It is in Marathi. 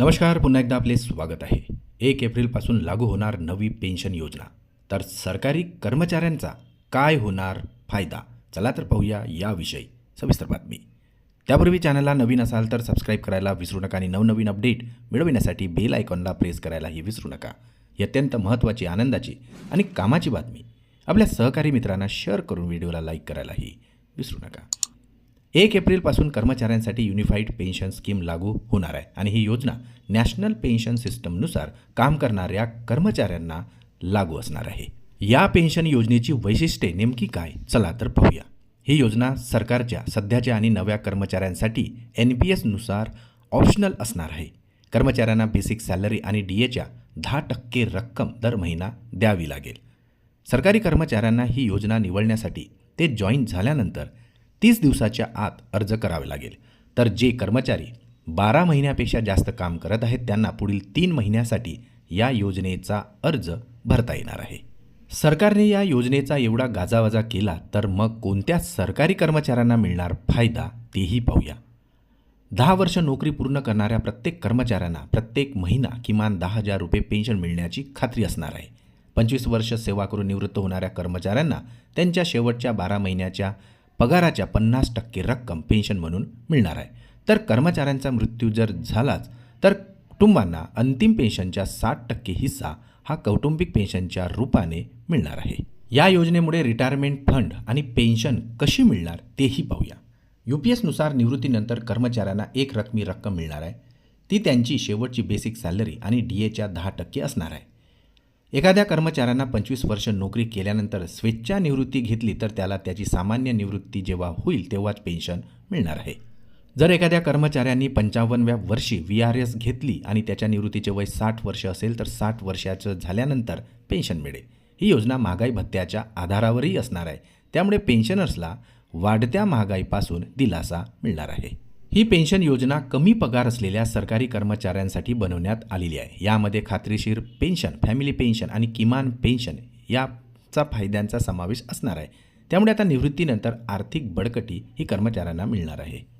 नमस्कार पुन्हा एकदा आपले स्वागत आहे. एक एप्रिलपासून लागू होणार नवी पेन्शन योजना. तर सरकारी कर्मचाऱ्यांचा काय होणार फायदा? चला तर पाहूया याविषयी सविस्तर बातमी. त्यापूर्वी चॅनलला नवीन असाल तर सबस्क्राईब करायला विसरू नका आणि नवनवीन अपडेट मिळविण्यासाठी बेल आयकॉनला प्रेस करायलाही विसरू नका. ही अत्यंत महत्त्वाची आनंदाची आणि कामाची बातमी. आपल्या सहकारी मित्रांना शेअर करून व्हिडिओला लाईक करायलाही विसरू नका. एक एप्रिलपासून कर्मचाऱ्यांसाठी युनिफाईड पेन्शन स्कीम लागू होणार आहे आणि ही योजना नॅशनल पेन्शन सिस्टमनुसार काम करणाऱ्या कर्मचाऱ्यांना लागू असणार आहे. या पेन्शन योजनेची वैशिष्ट्ये नेमकी काय? चला तर पाहूया. ही योजना सरकारच्या सध्याच्या आणि नव्या कर्मचाऱ्यांसाठी एन पी एसनुसार ऑप्शनल असणार आहे. कर्मचाऱ्यांना बेसिक सॅलरी आणि डी एच्या दहा टक्के रक्कम दर महिना द्यावी लागेल. सरकारी कर्मचाऱ्यांना ही योजना निवडण्यासाठी ते जॉईन झाल्यानंतर तीस दिवसाच्या आत अर्ज करावे लागेल. तर जे कर्मचारी बारा महिन्यापेक्षा जास्त काम करत आहेत त्यांना पुढील तीन महिन्यासाठी या योजनेचा अर्ज भरता येणार आहे. सरकारने या योजनेचा एवढा गाजावाजा केला तर मग कोणत्या सरकारी कर्मचाऱ्यांना मिळणार फायदा तेही पाहूया. दहा वर्ष नोकरी पूर्ण करणाऱ्या प्रत्येक कर्मचाऱ्यांना प्रत्येक महिना किमान दहा हजार रुपये पेन्शन मिळण्याची खात्री असणार आहे. पंचवीस वर्ष सेवा करून निवृत्त होणाऱ्या कर्मचाऱ्यांना त्यांच्या शेवटच्या बारा महिन्याच्या पगाराच्या पन्नास टक्के रक्कम पेन्शन म्हणून मिळणार आहे. तर कर्मचाऱ्यांचा मृत्यू जर झालाच तर कुटुंबांना अंतिम पेन्शनच्या साठ टक्के हिस्सा हा कौटुंबिक पेन्शनच्या रूपाने मिळणार आहे. या योजनेमुळे रिटायरमेंट फंड आणि पेन्शन कशी मिळणार तेही पाहूया. यू पी एसनुसार निवृत्तीनंतर कर्मचाऱ्यांना एक रकमी रक्कम मिळणार आहे. ती त्यांची शेवटची बेसिक सॅलरी आणि डी एच्या दहा टक्के असणार आहे. एखाद्या कर्मचाऱ्यांना पंचवीस वर्ष नोकरी केल्यानंतर स्वेच्छा निवृत्ती घेतली तर त्याला त्याची सामान्य निवृत्ती जेव्हा होईल तेव्हाच पेन्शन मिळणार आहे. जर एखाद्या कर्मचाऱ्यांनी पंचावन्नव्या वर्षी व्ही आर एस घेतली आणि त्याच्या निवृत्तीचे वय साठ वर्ष असेल तर साठ वर्षाचं झाल्यानंतर पेन्शन मिळेल. ही योजना महागाई भत्त्याच्या आधारावरही असणार आहे. त्यामुळे पेन्शनर्सला वाढत्या महागाईपासून दिलासा मिळणार आहे. ही पेन्शन योजना कमी पगार असलेल्या सरकारी कर्मचाऱ्यांसाठी बनवण्यात आलेली आहे. यामध्ये खात्रीशीर पेन्शन फॅमिली पेन्शन आणि किमान पेन्शन याचा फायद्यांचा समावेश असणार आहे. त्यामुळे आता निवृत्तीनंतर आर्थिक बळकटी ही कर्मचाऱ्यांना मिळणार आहे.